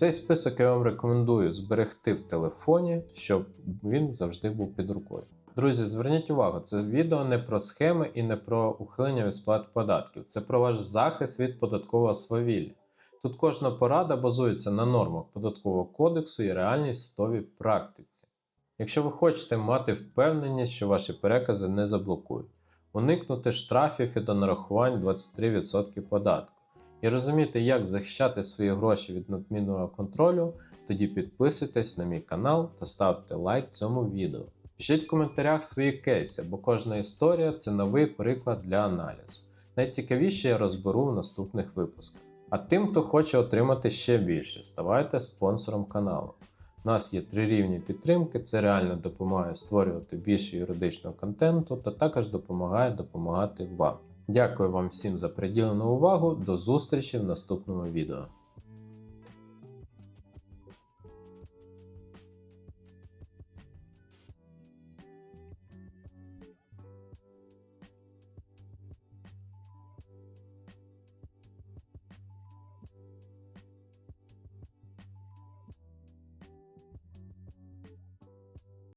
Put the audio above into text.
Цей список я вам рекомендую зберегти в телефоні, щоб він завжди був під рукою. Друзі, зверніть увагу, це відео не про схеми і не про ухилення від сплат податків. Це про ваш захист від податкового свавілля. Тут кожна порада базується на нормах податкового кодексу і реальній судовій практиці. Якщо ви хочете мати впевненість, що ваші перекази не заблокують, уникнути штрафів і до нарахувань 23% податку і розуміти, як захищати свої гроші від надмірного контролю, тоді підписуйтесь на мій канал та ставте лайк цьому відео. Пишіть в коментарях свої кейси, бо кожна історія це новий приклад для аналізу. Найцікавіше я розберу в наступних випусках. А тим, хто хоче отримати ще більше, ставайте спонсором каналу. У нас є три рівні підтримки, це реально допомагає створювати більше юридичного контенту та також допомагає допомагати вам. Дякую вам всім за приділену увагу. До зустрічі в наступному відео.